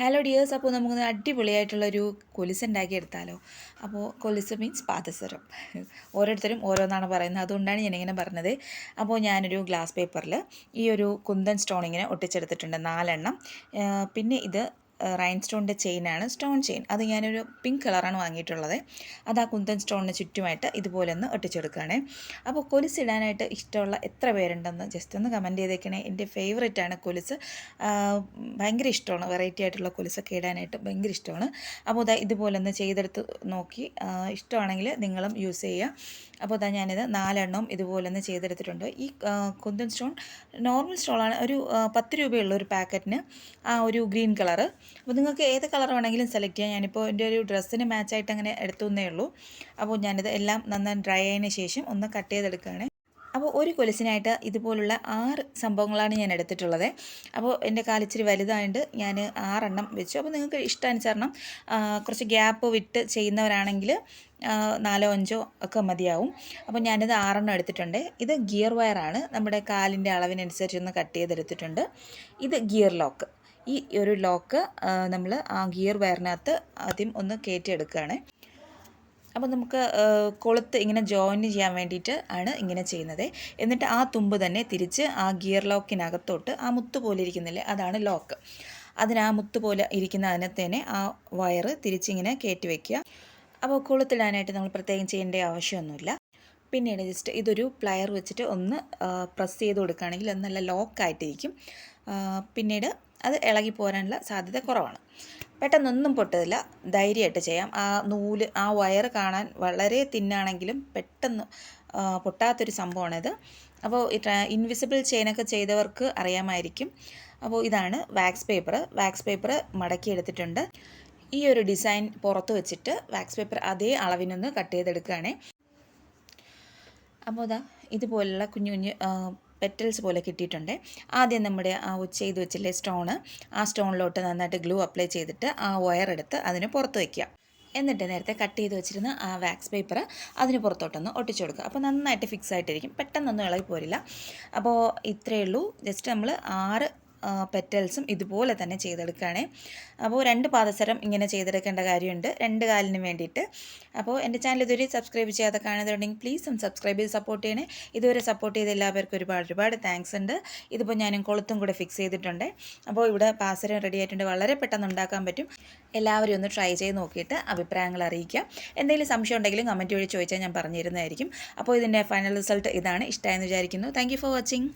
Hello dears അപ്പോൾ നമുക്ക് അടിപൊളിയായിട്ടുള്ളൊരു കൊലുസ് ഉണ്ടാക്കി എടുത്താലോ അപ്പോൾ കൊലിസ് മീൻസ് പാദസരം. ഓരോരുത്തരും ഓരോന്നാണ് പറയുന്നത്. അതുകൊണ്ടാണ് ഞാനിങ്ങനെ പറഞ്ഞത്. അപ്പോൾ ഞാനൊരു ഗ്ലാസ് പേപ്പറിൽ ഈ ഒരു കുന്തൻ സ്റ്റോൺ ഇങ്ങനെ ഒട്ടിച്ചെടുത്തിട്ടുണ്ട്. നാലെണ്ണം. പിന്നെ ഇത് റൈൻ സ്റ്റോണിന്റെ ചെയിനാണ് സ്റ്റോൺ ചെയിൻ അത് ഞാനൊരു പിങ്ക് കളറാണ് വാങ്ങിയിട്ടുള്ളത്. അത് ആ കുന്തൻ സ്റ്റോണിന് ചുറ്റുമായിട്ട് ഇതുപോലെ ഒന്ന് ഒട്ടിച്ചെടുക്കുകയാണ്. അപ്പോൾ കൊലുസ് ഇടാനായിട്ട് ഇഷ്ടമുള്ള എത്ര പേരുണ്ടെന്ന് ജസ്റ്റ് ഒന്ന് കമന്റ് ചെയ്തേക്കണേ. എന്റെ ഫേവറേറ്റ് ആണ് കൊലുസ്. ഭയങ്കര ഇഷ്ടമാണ്. വെറൈറ്റി ആയിട്ടുള്ള കൊലുസൊക്കെ ഇടാനായിട്ട് ഭയങ്കര ഇഷ്ടമാണ്. അപ്പോൾ ഇതാ ഇതുപോലെ ഒന്ന് ചെയ്തെടുത്ത് നോക്കി. ഇഷ്ടമാണെങ്കിൽ നിങ്ങളും യൂസ് ചെയ്യുക. അപ്പോൾ ഇതാ ഞാനിത് നാലെണ്ണവും ഇതുപോലെ ഒന്ന് ചെയ്തെടുത്തിട്ടുണ്ട്. ഈ കുന്തൻ സ്റ്റോൺ നോർമൽ സ്റ്റോണാണ് ഒരു പത്ത് രൂപയുള്ള ഒരു പാക്കറ്റിന് ആ ഒരു ഗ്രീൻ കളറ് അപ്പോൾ നിങ്ങൾക്ക് ഏത് കളർ വേണമെങ്കിലും സെലക്ട് ചെയ്യാം. ഞാനിപ്പോൾ എന്റെ ഒരു ഡ്രസ്സിന് മാച്ച് ആയിട്ട് അങ്ങനെ എടുത്തുന്നേ ഉള്ളൂ. അപ്പോൾ ഞാനിത് എല്ലാം നന്നായി ഡ്രൈ ആയതിന് ശേഷം ഒന്ന് കട്ട് ചെയ്തെടുക്കുകയാണ്. അപ്പോൾ ഒരു കൊലുസിനായിട്ട് ഇതുപോലുള്ള ആറ് സംഭവങ്ങളാണ് ഞാൻ എടുത്തിട്ടുള്ളത്. അപ്പോൾ എന്റെ കാലിച്ചിരി വലുതായതുകൊണ്ട് ഞാൻ ആറെണ്ണം വെച്ചു. അപ്പോൾ നിങ്ങൾക്ക് ഇഷ്ടാനുസരണം കുറച്ച് ഗ്യാപ്പ് വിട്ട് ചെയ്യുന്നവരാണെങ്കിൽ നാലോ അഞ്ചോ ഒക്കെ മതിയാവും. അപ്പോൾ ഞാനിത് ആറെണ്ണം എടുത്തിട്ടുണ്ട്. ഇത് ഗിയർ വയറാണ് നമ്മുടെ കാലിന്റെ അളവിനനുസരിച്ച് ഒന്ന് കട്ട് ചെയ്തെടുത്തിട്ടുണ്ട്. ഇത് ഗിയർ ലോക്ക്. ഈ ഒരു ലോക്ക് നമ്മൾ ആ ഗിയർ വയറിനകത്ത് ആദ്യം ഒന്ന് കയറ്റിയെടുക്കുകയാണ് അപ്പോൾ നമുക്ക് കൊളുത്ത് ഇങ്ങനെ ജോയിൻ ചെയ്യാൻ വേണ്ടിയിട്ട് ആണ് ഇങ്ങനെ ചെയ്യുന്നത്. എന്നിട്ട് ആ തുമ്പ് തന്നെ തിരിച്ച് ആ ഗിയർ ലോക്കിനകത്തോട്ട് ആ മുത്ത് പോലെ ഇരിക്കുന്നില്ലേ അതാണ് ലോക്ക് അതിന് ആ മുത്ത് പോലെ ഇരിക്കുന്ന അതിനകത്ത് തന്നെ ആ വയറ് തിരിച്ചിങ്ങനെ കയറ്റി വയ്ക്കുക അപ്പോൾ കൊളുത്തിടാനായിട്ട് നമ്മൾ പ്രത്യേകം ചെയ്യേണ്ട ആവശ്യമൊന്നുമില്ല. പിന്നീട് ജസ്റ്റ് ഇതൊരു പ്ലയർ വെച്ചിട്ട് ഒന്ന് പ്രസ് ചെയ്ത് കൊടുക്കുകയാണെങ്കിൽ അത് നല്ല ലോക്കായിട്ടിരിക്കും പിന്നീട് അത് ഇളകി പോരാനുള്ള സാധ്യത കുറവാണ്. പെട്ടെന്നൊന്നും പൊട്ടതില്ല ധൈര്യമായിട്ട് ചെയ്യാം. ആ നൂൽ ആ വയർ കാണാൻ വളരെ തിന്നാണെങ്കിലും പെട്ടെന്ന് പൊട്ടാത്തൊരു സംഭവമാണിത്. അപ്പോൾ ഇൻവിസിബിൾ ചെയിനൊക്കെ ചെയ്തവർക്ക് അറിയാമായിരിക്കും. അപ്പോൾ ഇതാണ് വാക്സ് പേപ്പർ വാക്സ് പേപ്പർ മടക്കി എടുത്തിട്ടുണ്ട്. ഈ ഒരു ഡിസൈൻ പുറത്ത് വെച്ചിട്ട് വാക്സ് പേപ്പർ അതേ അളവിനൊന്ന് കട്ട് ചെയ്തെടുക്കുകയാണേ. അപ്പോൾ ഇതാ ഇതുപോലുള്ള കുഞ്ഞു കുഞ്ഞു പെറ്റൽസ് പോലെ കിട്ടിയിട്ടുണ്ട്. ആദ്യം നമ്മുടെ ആ ചെയ്ത് വെച്ചില്ലേ സ്റ്റോണ് ആ സ്റ്റോണിലോട്ട് നന്നായിട്ട് ഗ്ലൂ അപ്ലൈ ചെയ്തിട്ട് ആ വയർ എടുത്ത് അതിന് പുറത്ത് വയ്ക്കുക എന്നിട്ട് നേരത്തെ കട്ട് ചെയ്ത് വെച്ചിരുന്ന ആ വാക്സ് പേപ്പർ അതിന് പുറത്തോട്ടൊന്ന് ഒട്ടിച്ചു കൊടുക്കുക. അപ്പോൾ നന്നായിട്ട് ഫിക്സ് ആയിട്ടിരിക്കും. പെട്ടെന്നൊന്നും ഇളകി പോരില്ല അപ്പോൾ ഇത്രയേ ഉള്ളൂ. ജസ്റ്റ് നമ്മൾ ആറ് പെറ്റൽസും ഇതുപോലെ തന്നെ ചെയ്തെടുക്കുകയാണേ. അപ്പോൾ രണ്ട് പാദസരം ഇങ്ങനെ ചെയ്തെടുക്കേണ്ട കാര്യമുണ്ട്. രണ്ട് കാലിന് വേണ്ടിയിട്ട്. അപ്പോൾ എന്റെ ചാനൽ ഇതുവരെ സബ്സ്ക്രൈബ് ചെയ്യാതെ കാണുന്നുണ്ടെങ്കിൽ പ്ലീസ് ഒന്ന് സബ്സ്ക്രൈബ് ചെയ്ത് സപ്പോർട്ട് ചെയ്യണേ. ഇതുവരെ സപ്പോർട്ട് ചെയ്ത എല്ലാവർക്കും ഒരുപാട് ഒരുപാട് താങ്ക്സ് ഉണ്ട്. ഇതിപ്പോൾ ഞാനും കൊളുത്തും കൂടെ ഫിക്സ് ചെയ്തിട്ടുണ്ട്. അപ്പോൾ ഇവിടെ പാസരം റെഡി ആയിട്ടുണ്ട്. വളരെ പെട്ടെന്ന് ഉണ്ടാക്കാൻ പറ്റും. എല്ലാവരും ഒന്ന് ട്രൈ ചെയ്ത് നോക്കിയിട്ട് അഭിപ്രായങ്ങൾ അറിയിക്കുക. എന്തെങ്കിലും സംശയം ഉണ്ടെങ്കിലും കമന്റ് വഴി ചോദിച്ചാൽ ഞാൻ പറഞ്ഞിരുന്നതായിരിക്കും. അപ്പോൾ ഇതിന്റെ ഫൈനൽ റിസൾട്ട് ഇതാണ്. ഇഷ്ടമായെന്ന് വിചാരിക്കുന്നു. Thank for watching